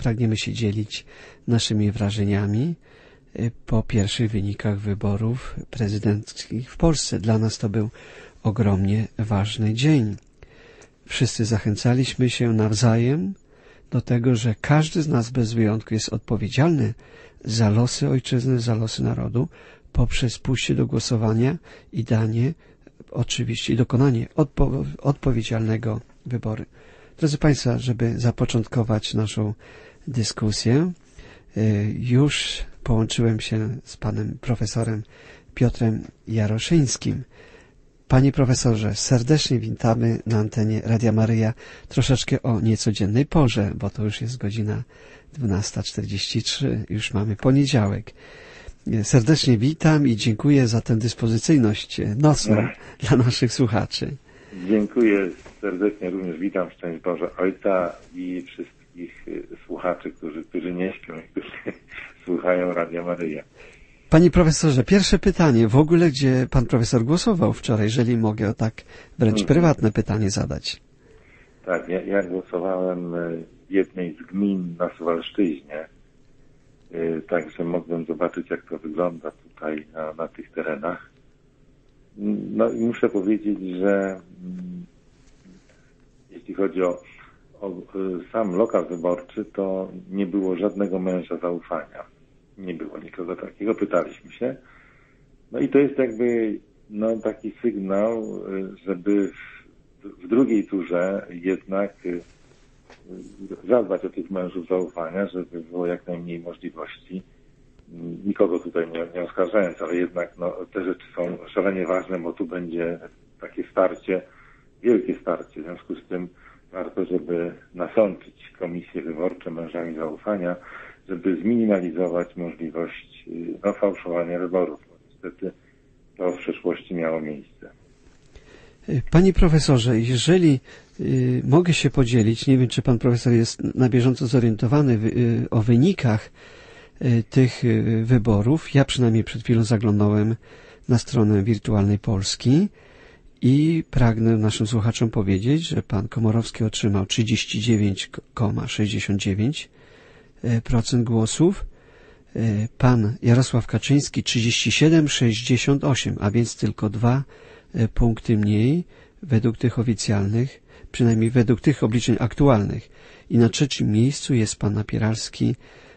pragniemy się dzielić naszymi wrażeniami y, po pierwszych wynikach wyborów prezydenckich w Polsce. Dla nas to był ogromnie ważny dzień. Wszyscy zachęcaliśmy się nawzajem do tego, że każdy z nas bez wyjątku jest odpowiedzialny za losy ojczyzny, za losy narodu poprzez pójście do głosowania i danie oczywiście i dokonanie odpo odpowiedzialnego wyboru. Drodzy Państwo, żeby zapoczątkować naszą dyskusję, y, już połączyłem się z panem profesorem Piotrem Jaroszyńskim. Panie profesorze, serdecznie witamy na antenie Radia Maryja troszeczkę o niecodziennej porze, bo to już jest godzina 12.43, już mamy poniedziałek. Serdecznie witam i dziękuję za tę dyspozycyjność nocną dla naszych słuchaczy. Dziękuję serdecznie, również witam szczęść Boże Ojca i wszystkich słuchaczy, którzy, którzy nie śpią i którzy słuchają Radia Maryja. Panie profesorze, pierwsze pytanie. W ogóle, gdzie pan profesor głosował wczoraj, jeżeli mogę o tak wręcz prywatne pytanie zadać? Tak, ja, ja głosowałem w jednej z gmin na Suwalszczyźnie, także mogłem zobaczyć, jak to wygląda tutaj na, na tych terenach. No i muszę powiedzieć, że jeśli chodzi o sam lokal wyborczy, to nie było żadnego męża zaufania nie było nikogo takiego, pytaliśmy się. No i to jest jakby no, taki sygnał, żeby w, w drugiej turze jednak zadbać o tych mężów zaufania, żeby było jak najmniej możliwości. Nikogo tutaj nie, nie oskarżając, ale jednak no, te rzeczy są szalenie ważne, bo tu będzie takie starcie, wielkie starcie. W związku z tym warto, żeby nasączyć komisje wyborcze mężami zaufania, żeby zminimalizować możliwość no, fałszowania wyborów. Bo niestety to w przeszłości miało miejsce. Panie profesorze, jeżeli y, mogę się podzielić, nie wiem czy pan profesor jest na bieżąco zorientowany y, o wynikach y, tych wyborów. Ja przynajmniej przed chwilą zaglądałem na stronę wirtualnej Polski i pragnę naszym słuchaczom powiedzieć, że pan Komorowski otrzymał 39,69 procent głosów, pan Jarosław Kaczyński 37,68, a więc tylko dwa punkty mniej według tych oficjalnych, przynajmniej według tych obliczeń aktualnych. I na trzecim miejscu jest pan Napieralski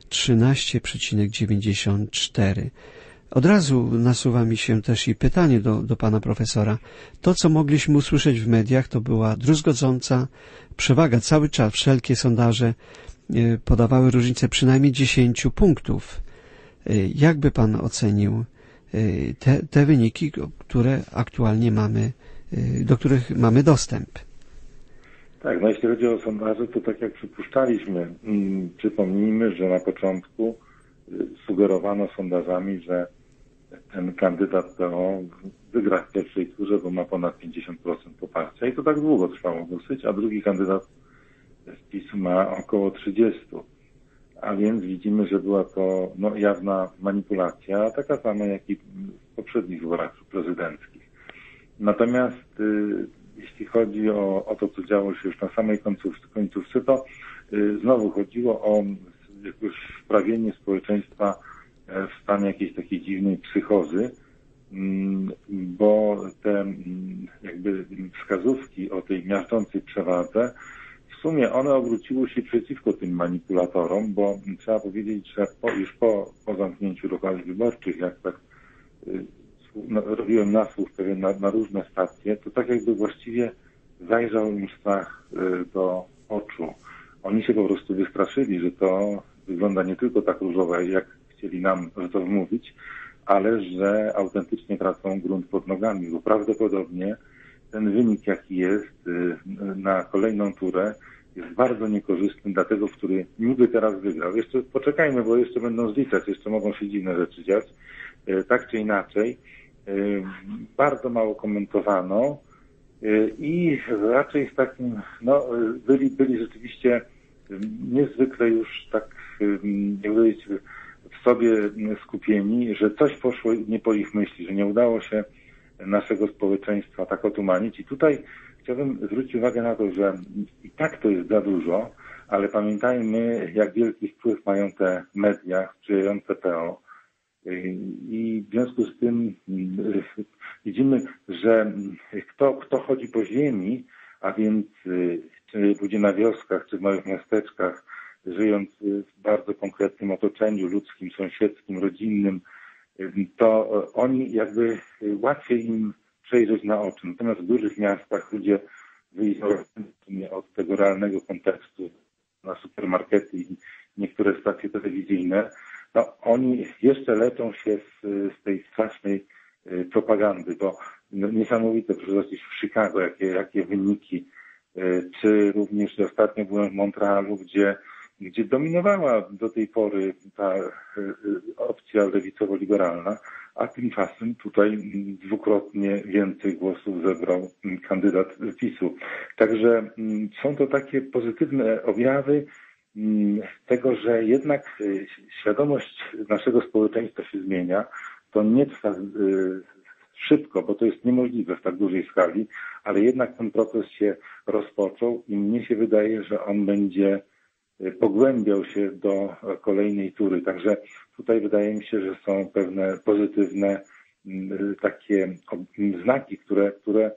13,94. Od razu nasuwa mi się też i pytanie do, do pana profesora. To, co mogliśmy usłyszeć w mediach, to była druzgodząca przewaga. Cały czas wszelkie sondaże podawały różnicę przynajmniej 10 punktów. Jakby pan ocenił te, te wyniki, które aktualnie mamy, do których mamy dostęp? Tak, no jeśli chodzi o sondaże, to tak jak przypuszczaliśmy, mm, przypomnijmy, że na początku sugerowano sondażami, że ten kandydat PO wygra w pierwszej turze, bo ma ponad 50% poparcia i to tak długo trwało dosyć, a drugi kandydat z PiSu ma około 30. A więc widzimy, że była to no, jawna manipulacja, taka sama jak i w poprzednich wyborach prezydenckich. Natomiast y, jeśli chodzi o, o, to, co działo się już na samej końcówce, końcówce to y, znowu chodziło o jakieś wprawienie społeczeństwa w stan jakiejś takiej dziwnej psychozy, mm, bo te mm, jakby wskazówki o tej miażdżącej przewadze sumie one obróciły się przeciwko tym manipulatorom, bo trzeba powiedzieć, że po, już po, po zamknięciu lokali wyborczych, jak tak y, no, robiłem nasłuch pewien na, na, różne stacje, to tak jakby właściwie zajrzał im strach y, do oczu. Oni się po prostu wystraszyli, że to wygląda nie tylko tak różowo, jak chcieli nam to wmówić, ale że autentycznie tracą grunt pod nogami, bo prawdopodobnie ten wynik, jaki jest y, na kolejną turę, jest bardzo niekorzystny dla tego, który niby teraz wygrał. Jeszcze poczekajmy, bo jeszcze będą zliczać, jeszcze mogą się dziwne rzeczy dziać. Y, tak czy inaczej, y, bardzo mało komentowano i raczej z takim, no, byli, byli rzeczywiście niezwykle już tak, nie powiedzieć, w sobie skupieni, że coś poszło nie po ich myśli, że nie udało się naszego społeczeństwa tak otumanić. I tutaj chciałbym zwrócić uwagę na to, że i tak to jest za dużo, ale pamiętajmy, jak wielki wpływ mają te media sprzyjające PO. I w związku z tym widzimy, że kto, kto chodzi po ziemi, a więc czy ludzie na wioskach, czy w małych miasteczkach, żyjąc w bardzo konkretnym otoczeniu ludzkim, sąsiedzkim, rodzinnym, to oni jakby łatwiej im przejrzeć na oczy. Natomiast w dużych miastach ludzie wyizolowani od tego realnego kontekstu na supermarkety i niektóre stacje telewizyjne, no oni jeszcze leczą się z, z tej strasznej y, propagandy, bo no, niesamowite, proszę zobaczyć w Chicago, jakie, jakie wyniki, y, czy również ostatnio byłem w Montrealu, gdzie gdzie dominowała do tej pory ta e, opcja lewicowo-liberalna, a tymczasem tutaj dwukrotnie więcej głosów zebrał kandydat PiSu. Także mm, są to takie pozytywne objawy mm, tego, że jednak e, świadomość naszego społeczeństwa się zmienia. To nie trwa e, szybko, bo to jest niemożliwe w tak dużej skali, ale jednak ten proces się rozpoczął i mnie się wydaje, że on będzie pogłębiał się do kolejnej tury. Także tutaj wydaje mi się, że są pewne pozytywne mm, takie znaki, które, które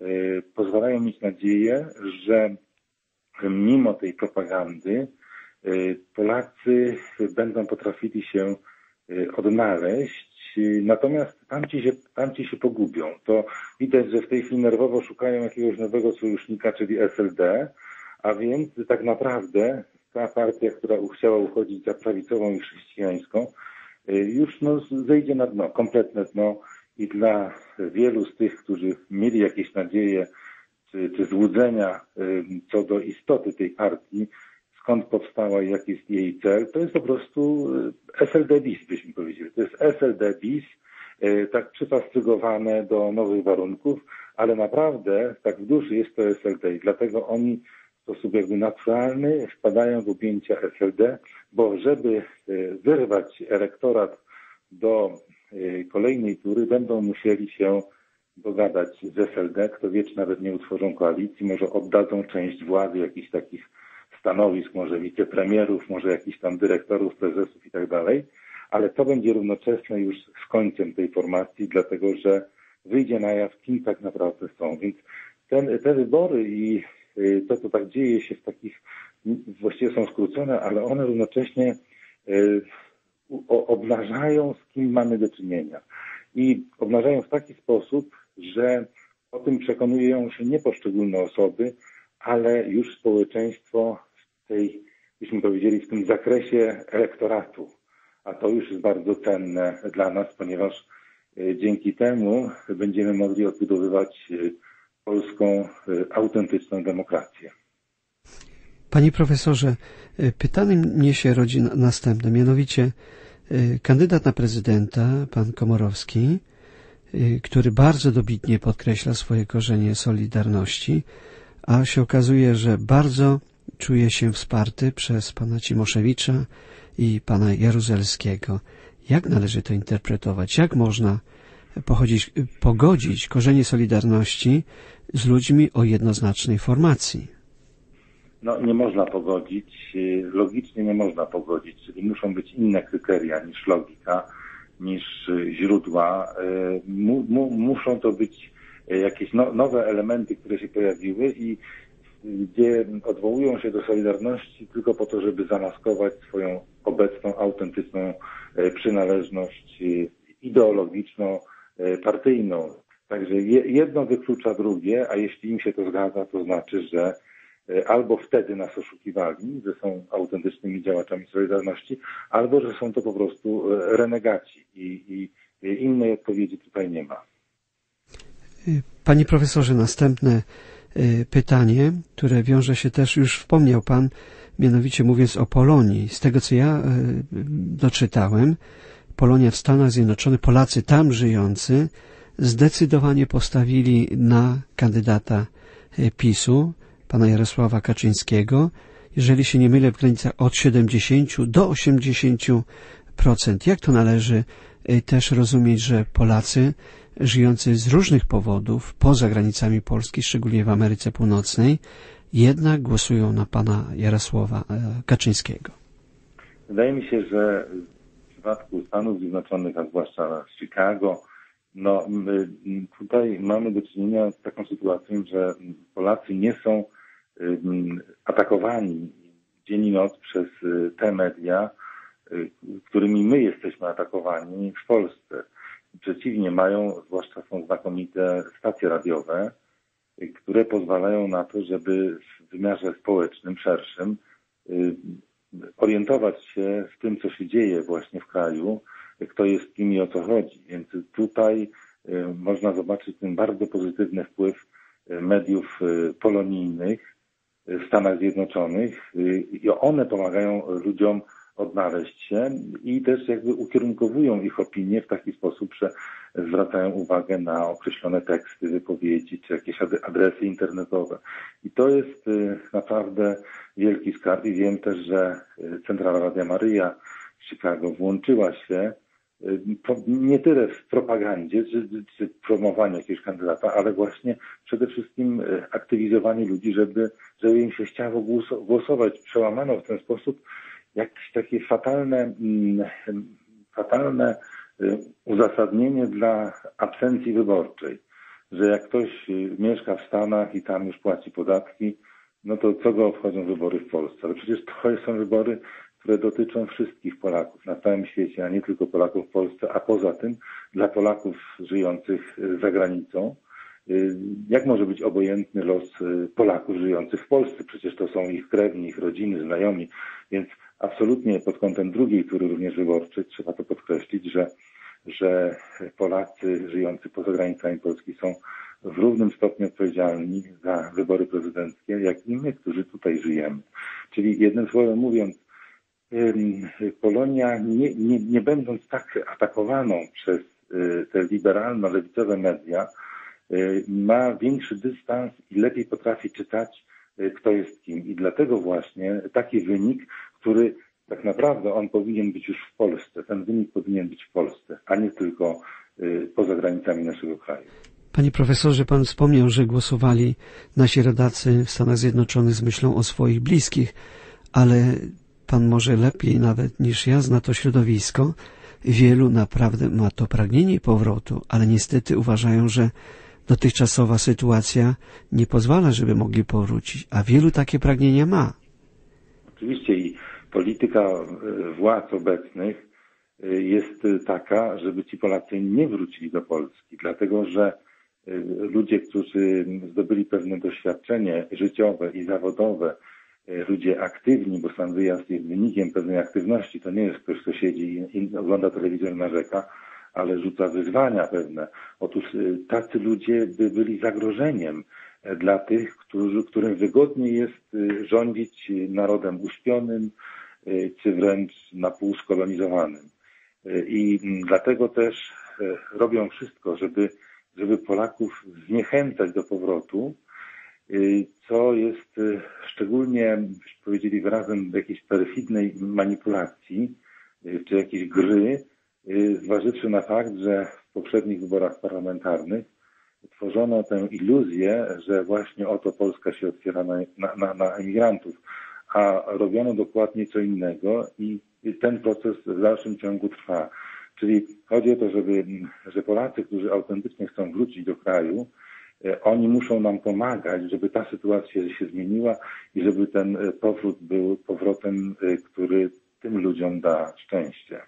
y, pozwalają mieć nadzieję, że mimo tej propagandy y, Polacy będą potrafili się y, odnaleźć, natomiast tamci się, tamci się pogubią. To widać, że w tej chwili nerwowo szukają jakiegoś nowego sojusznika, czyli SLD, a więc tak naprawdę ta partia, która chciała uchodzić za prawicową i chrześcijańską, y, już no, zejdzie na dno, kompletne dno i dla wielu z tych, którzy mieli jakieś nadzieje czy, czy złudzenia y, co do istoty tej partii, skąd powstała i jaki jest jej cel, to jest po prostu y, SLD bis, byśmy powiedzieli. To jest SLD bis, tak przyfastrygowane do nowych warunków, ale naprawdę tak w duszy jest to SLD i dlatego oni w sposób jakby naturalny wpadają w objęcia SLD, bo żeby e, wyrwać elektorat do e, kolejnej tury, będą musieli się dogadać z SLD. Kto wie, czy nawet nie utworzą koalicji, może oddadzą część władzy, jakichś takich stanowisk, może wicepremierów, może jakichś tam dyrektorów, prezesów i tak dalej, ale to będzie równoczesne już z końcem tej formacji, dlatego że wyjdzie na jaw, kim tak naprawdę są. Więc ten, te wybory i to, co tak dzieje się w takich, właściwie są skrócone, ale one równocześnie y, obnażają, z kim mamy do czynienia. I obnażają w taki sposób, że o tym przekonują się nie poszczególne osoby, ale już społeczeństwo w tej, byśmy powiedzieli, w tym zakresie elektoratu. A to już jest bardzo cenne dla nas, ponieważ y, dzięki temu będziemy mogli odbudowywać polską y, autentyczną demokrację. Panie profesorze, y, pytanie mnie się rodzi następne, mianowicie y, kandydat na prezydenta, pan Komorowski, który bardzo dobitnie podkreśla swoje korzenie Solidarności, a się okazuje, że bardzo czuje się wsparty przez pana Cimoszewicza i pana Jaruzelskiego. Jak należy to interpretować? Jak można pochodzić, pogodzić korzenie Solidarności z ludźmi o jednoznacznej formacji. No, nie można pogodzić, logicznie nie można pogodzić, czyli muszą być inne kryteria niż logika, niż źródła. Mu, mu, muszą to być jakieś no, nowe elementy, które się pojawiły i gdzie odwołują się do Solidarności tylko po to, żeby zamaskować swoją obecną, autentyczną przynależność ideologiczną, partyjną. Także jedno wyklucza drugie, a jeśli im się to zgadza, to znaczy, że e, albo wtedy nas oszukiwali, że są autentycznymi działaczami Solidarności, albo że są to po prostu e, renegaci i, i innej odpowiedzi tutaj nie ma. Panie profesorze, następne e, pytanie, które wiąże się też, już wspomniał Pan, mianowicie mówiąc o Polonii. Z tego, co ja doczytałem, Polonia w Stanach Zjednoczonych, Polacy tam żyjący, zdecydowanie postawili na kandydata e, PiSu, pana Jarosława Kaczyńskiego, jeżeli się nie mylę, w granicach od 70 do 80%. Jak to należy e, też rozumieć, że Polacy żyjący z różnych powodów poza granicami Polski, szczególnie w Ameryce Północnej, jednak głosują na pana Jarosława e, Kaczyńskiego? Wydaje mi się, że przypadku Stanów Zjednoczonych, a zwłaszcza Chicago, no, tutaj mamy do czynienia z taką sytuacją, że Polacy nie są atakowani dzień i noc przez y, te media, y, którymi my jesteśmy atakowani w Polsce. Przeciwnie, mają, zwłaszcza są znakomite stacje radiowe, y, które pozwalają na to, żeby w wymiarze społecznym, szerszym, orientować się w tym, co się dzieje właśnie w kraju, kto jest kim i o co chodzi. Więc tutaj można zobaczyć ten bardzo pozytywny wpływ mediów polonijnych w Stanach Zjednoczonych i one pomagają ludziom odnaleźć się i też jakby ukierunkowują ich opinie w taki sposób, że zwracają uwagę na określone teksty, wypowiedzi czy jakieś adresy internetowe. I to jest naprawdę wielki skarb i wiem też, że Centrala Radia Maryja w Chicago włączyła się nie tyle w propagandzie czy, czy promowaniu jakiegoś kandydata, ale właśnie przede wszystkim aktywizowanie ludzi, żeby, żeby im się chciało głosować. Przełamano w ten sposób jakieś takie fatalne, mm, fatalne uzasadnienie dla absencji wyborczej, że jak ktoś e, mieszka w Stanach i tam już płaci podatki, no to co go obchodzą wybory w Polsce? Ale przecież to są wybory które dotyczą wszystkich Polaków na całym świecie, a nie tylko Polaków w Polsce, a poza tym dla Polaków żyjących za granicą. Y, jak może być obojętny los y, Polaków żyjących w Polsce? Przecież to są ich krewni, ich rodziny, znajomi. Więc absolutnie pod kątem drugiej tury również wyborczej trzeba to podkreślić, że, że Polacy żyjący poza granicami Polski są w równym stopniu odpowiedzialni za wybory prezydenckie, jak i my, którzy tutaj żyjemy. Czyli jednym słowem mówiąc, Polonia, nie, nie, nie będąc tak atakowaną przez y, te liberalno-lewicowe media, y, ma większy dystans i lepiej potrafi czytać, y, kto jest kim. I dlatego właśnie taki wynik, który tak naprawdę on powinien być już w Polsce, ten wynik powinien być w Polsce, a nie tylko poza granicami naszego kraju. Panie profesorze, pan wspomniał, że głosowali nasi rodacy w Stanach Zjednoczonych z myślą o swoich bliskich, ale Pan może lepiej nawet niż ja zna to środowisko. Wielu naprawdę ma to pragnienie powrotu, ale niestety uważają, że dotychczasowa sytuacja nie pozwala, żeby mogli powrócić, a wielu takie pragnienia ma. Oczywiście polityka e, władz obecnych e, jest taka, żeby ci Polacy nie wrócili do Polski, dlatego że e, ludzie, którzy zdobyli pewne doświadczenie życiowe i zawodowe, E, ludzie aktywni, bo sam wyjazd jest wynikiem pewnej aktywności. To nie jest ktoś, kto siedzi i ogląda telewizor narzeka, ale rzuca wyzwania pewne. Otóż e, tacy ludzie by byli zagrożeniem e, dla tych, którzy, którym wygodniej jest rządzić narodem uśpionym, czy wręcz na pół skolonizowanym. I dlatego też robią wszystko, żeby, żeby Polaków zniechęcać do powrotu, Y, co jest y, szczególnie, powiedzieli wyrazem jakiejś perfidnej manipulacji, y, czy jakiejś gry, zważywszy na fakt, że w poprzednich wyborach parlamentarnych tworzono tę iluzję, że właśnie oto Polska się otwiera na, na, na emigrantów, a robiono dokładnie co innego i ten proces w dalszym ciągu trwa. Czyli chodzi o to, żeby, że Polacy, którzy autentycznie chcą wrócić do kraju, E, oni muszą nam pomagać, żeby ta sytuacja się zmieniła i żeby ten e, powrót był powrotem, e, który tym ludziom da szczęście.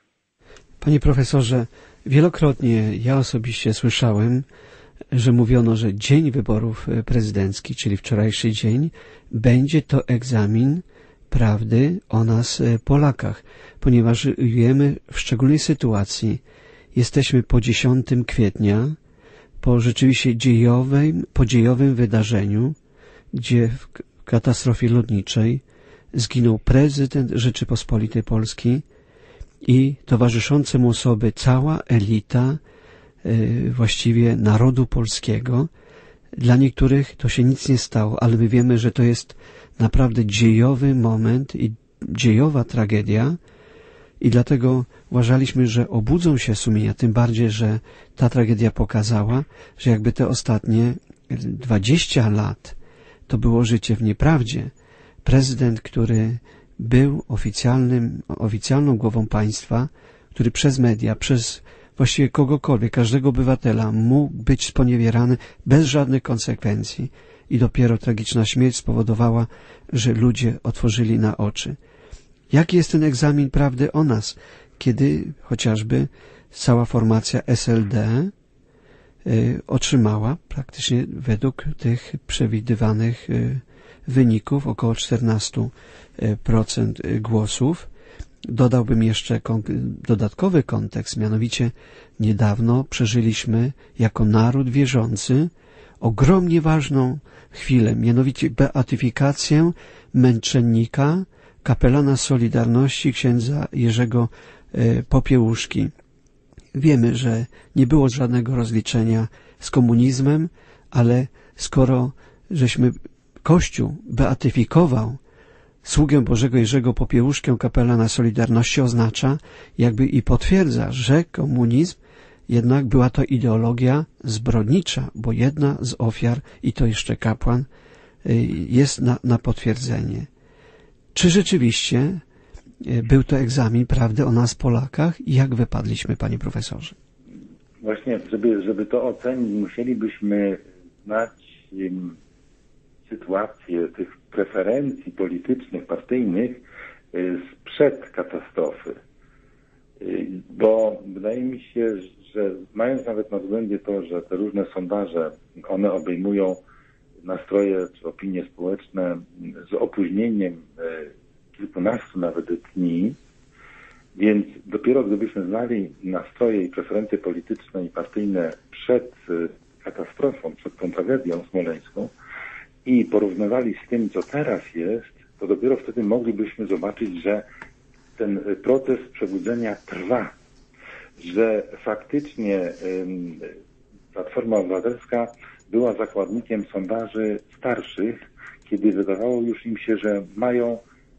Panie profesorze, wielokrotnie ja osobiście słyszałem, że mówiono, że dzień wyborów prezydenckich, czyli wczorajszy dzień, będzie to egzamin prawdy o nas, Polakach, ponieważ żyjemy w szczególnej sytuacji. Jesteśmy po 10 kwietnia, po rzeczywiście dziejowym, podziejowym wydarzeniu, gdzie w katastrofie lotniczej zginął prezydent Rzeczypospolitej Polskiej i towarzyszące mu osoby cała elita y, właściwie narodu polskiego. Dla niektórych to się nic nie stało, ale my wiemy, że to jest naprawdę dziejowy moment i dziejowa tragedia I dlatego uważaliśmy, że obudzą się sumienia, tym bardziej, że ta tragedia pokazała, że jakby te ostatnie 20 lat to było życie w nieprawdzie. Prezydent, który był oficjalnym, oficjalną głową państwa, który przez media, przez właściwie kogokolwiek, każdego obywatela mógł być sponiewierany bez żadnych konsekwencji i dopiero tragiczna śmierć spowodowała, że ludzie otworzyli na oczy. Jaki jest ten egzamin prawdy o nas, kiedy chociażby cała formacja SLD y, otrzymała praktycznie według tych przewidywanych y, wyników około 14% głosów. Dodałbym jeszcze dodatkowy kontekst, mianowicie niedawno przeżyliśmy jako naród wierzący ogromnie ważną chwilę, mianowicie beatyfikację męczennika, kapelana Solidarności księdza Jerzego e, Popiełuszki. Wiemy, że nie było żadnego rozliczenia z komunizmem, ale skoro żeśmy Kościół beatyfikował sługę Bożego Jerzego Popiełuszkę kapelana Solidarności oznacza jakby i potwierdza, że komunizm jednak była to ideologia zbrodnicza, bo jedna z ofiar, i to jeszcze kapłan, y, jest na, na potwierdzenie. Czy rzeczywiście y, był to egzamin prawdy o nas, Polakach i jak wypadliśmy, panie profesorze? Właśnie, żeby, żeby to ocenić, musielibyśmy znać um, sytuację tych preferencji politycznych, partyjnych y, sprzed katastrofy. Bo wydaje mi się, że mając nawet na względzie to, że te różne sondaże, one obejmują nastroje czy opinie społeczne z opóźnieniem e, kilkunastu nawet dni, więc dopiero gdybyśmy znali nastroje i preferencje polityczne i partyjne przed e, katastrofą, przed tą tragedią smoleńską i porównywali z tym, co teraz jest, to dopiero wtedy moglibyśmy zobaczyć, że ten proces przebudzenia trwa że faktycznie Platforma Obywatelska była zakładnikiem sondaży starszych, kiedy wydawało już im się, że mają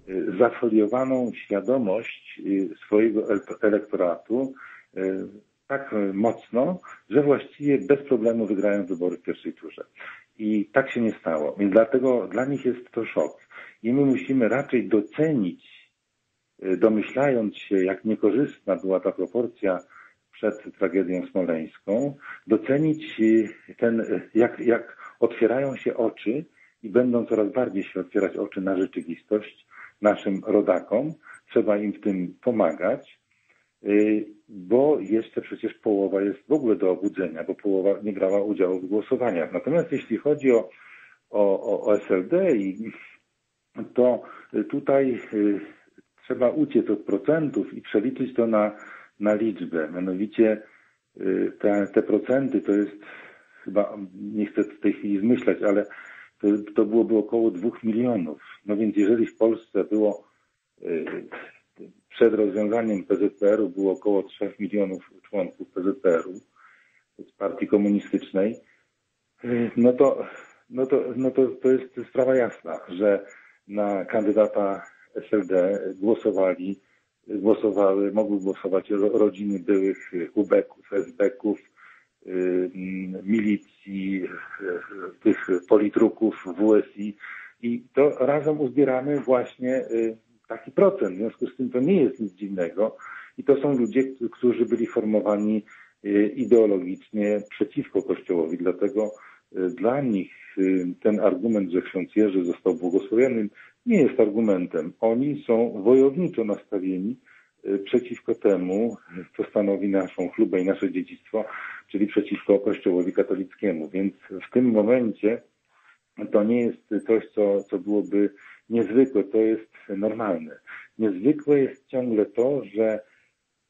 y, zafoliowaną świadomość y, swojego elektoratu y, tak mocno, że właściwie bez problemu wygrają wybory w pierwszej turze. I tak się nie stało. Więc dlatego dla nich jest to szok. I my musimy raczej docenić domyślając się, jak niekorzystna była ta proporcja przed tragedią smoleńską, docenić y, ten, y, jak, jak otwierają się oczy i będą coraz bardziej się otwierać oczy na rzeczywistość naszym rodakom. Trzeba im w tym pomagać, bo jeszcze przecież połowa jest w ogóle do obudzenia, bo połowa nie brała udziału w głosowaniach. Natomiast jeśli chodzi o, o, o SLD, to tutaj trzeba uciec od procentów i przeliczyć to na, na liczbę. Mianowicie y, te, te procenty to jest chyba, nie chcę w tej chwili zmyślać, ale to, to byłoby około dwóch milionów. No więc jeżeli w Polsce było y, przed rozwiązaniem PZPR-u było około 3 milionów członków PZPR-u, partii komunistycznej, y, no to, no to, no to, to jest sprawa jasna, że na kandydata SLD głosowali, głosowały, mogły głosować rodziny byłych ubeków, SB-ków, y, milicji, y, tych politruków WSI i to razem uzbieramy właśnie y, taki procent. W związku z tym to nie jest nic dziwnego i to są ludzie, którzy byli formowani ideologicznie przeciwko Kościołowi. Dlatego dla nich ten argument, że ksiądz Jerzy został błogosławiony, nie jest argumentem. Oni są wojowniczo nastawieni y, przeciwko temu, co stanowi naszą chlubę i nasze dziedzictwo, czyli przeciwko Kościołowi katolickiemu. Więc w tym momencie to nie jest coś, co, co byłoby niezwykłe, to jest normalne. Niezwykłe jest ciągle to, że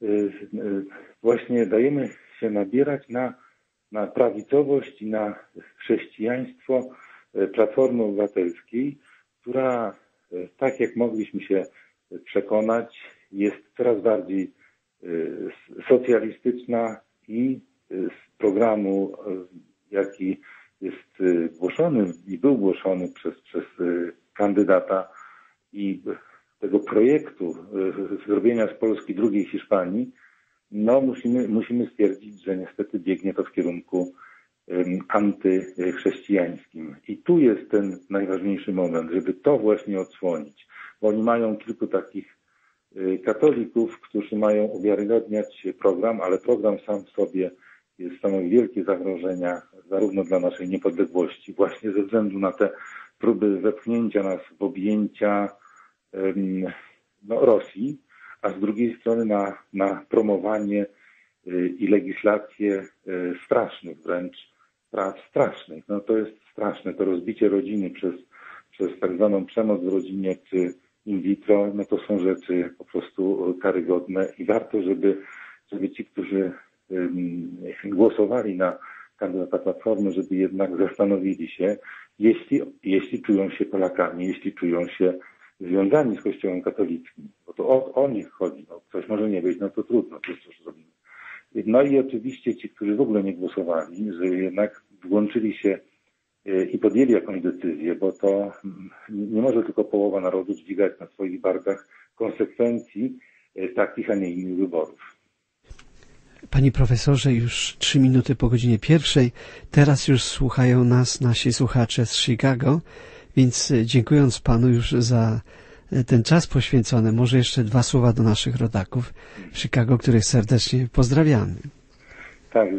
y, y, właśnie dajemy się nabierać na, na prawicowość i na chrześcijaństwo Platformy Obywatelskiej, która E, tak jak mogliśmy się przekonać, jest coraz bardziej e, socjalistyczna i e, z programu, jaki jest głoszony i był głoszony przez, przez kandydata i tego projektu zrobienia z Polski drugiej Hiszpanii, no musimy, musimy stwierdzić, że niestety biegnie to w kierunku antychrześcijańskim. I tu jest ten najważniejszy moment, żeby to właśnie odsłonić, bo oni mają kilku takich y, katolików, którzy mają uwiarygodniać program, ale program sam w sobie stanowi wielkie zagrożenia zarówno dla naszej niepodległości, właśnie ze względu na te próby wepchnięcia nas w objęcia no, Rosji, a z drugiej strony na, na promowanie y, i legislację y, strasznych wręcz praw strasznych. No to jest straszne, to rozbicie rodziny przez, przez tak zwaną przemoc w rodzinie czy in vitro, no to są rzeczy po prostu karygodne i warto, żeby, żeby ci, którzy głosowali na kandydata Platformy, żeby jednak zastanowili się, jeśli, jeśli czują się Polakami, jeśli czują się związani z Kościołem katolickim, bo to o, o nich chodzi. No, coś może nie być, no to trudno, to cóż zrobimy. No i oczywiście ci, którzy w ogóle nie głosowali, że jednak włączyli się y, i podjęli jakąś decyzję, bo to mm, nie może tylko połowa narodu dźwigać na swoich barkach konsekwencji y, takich, a nie innych wyborów. Panie profesorze, już trzy minuty po godzinie pierwszej. Teraz już słuchają nas nasi słuchacze z Chicago, więc e, dziękując Panu już za e, ten czas poświęcony, może jeszcze dwa słowa do naszych rodaków w Chicago, których serdecznie pozdrawiamy. Tak,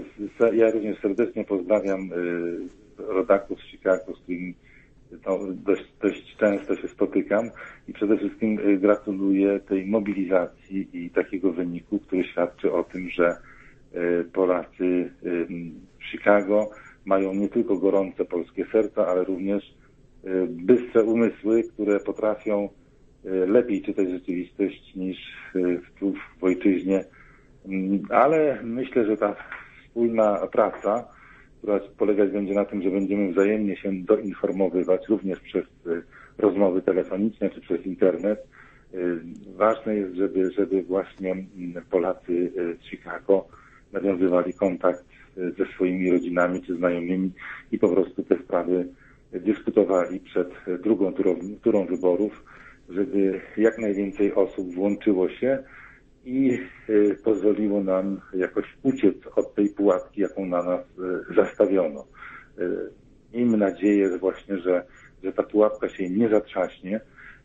ja również serdecznie pozdrawiam y, rodaków z Chicago, z którymi no, dość, dość często się spotykam i przede wszystkim gratuluję tej mobilizacji i takiego wyniku, który świadczy o tym, że Polacy w Chicago mają nie tylko gorące polskie serca, ale również bystre umysły, które potrafią lepiej czytać rzeczywistość niż tu w ojczyźnie. Mm, ale myślę, że ta wspólna praca, która polegać będzie na tym, że będziemy wzajemnie się doinformowywać, również przez y, rozmowy telefoniczne czy przez internet. Ważne jest, żeby, żeby właśnie mm, Polacy z Chicago nawiązywali kontakt ze swoimi rodzinami czy znajomymi i po prostu te sprawy dyskutowali przed drugą turą, turą wyborów, żeby jak najwięcej osób włączyło się i y, pozwoliło nam jakoś uciec od tej pułapki, jaką na nas y, zastawiono. Y, miejmy nadzieję właśnie, że, że ta pułapka się nie zatrzaśnie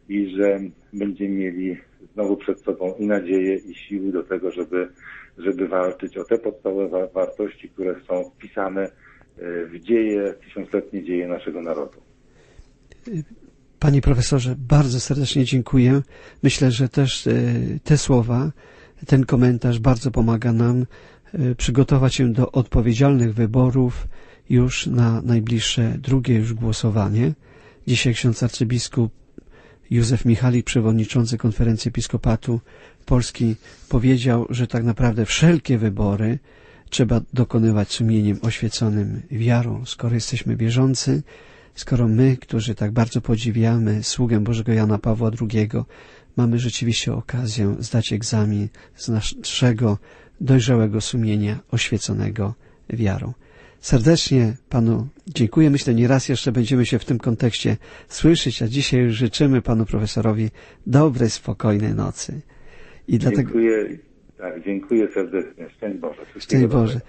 i że będziemy mieli znowu przed sobą i nadzieję, i siły do tego, żeby, żeby walczyć o te podstawowe wartości, które są wpisane w dzieje, tysiącletnie dzieje naszego narodu. Panie profesorze, bardzo serdecznie dziękuję. Myślę, że też e, te słowa, ten komentarz bardzo pomaga nam e, przygotować się do odpowiedzialnych wyborów już na najbliższe drugie już głosowanie. Dzisiaj ksiądz arcybiskup Józef Michalik, przewodniczący konferencji episkopatu Polski, powiedział, że tak naprawdę wszelkie wybory trzeba dokonywać sumieniem oświeconym wiarą. Skoro jesteśmy wierzący, skoro my, którzy tak bardzo podziwiamy sługę Bożego Jana Pawła II, mamy rzeczywiście okazję zdać egzamin z naszego dojrzałego sumienia oświeconego wiarą. Serdecznie Panu dziękuję. Myślę, nie raz jeszcze będziemy się w tym kontekście słyszeć, a dzisiaj życzymy Panu Profesorowi dobrej, spokojnej nocy. I dlatego... Dziękuję, tak, dziękuję serdecznie. Szczęść Boże. Szczęść Boże.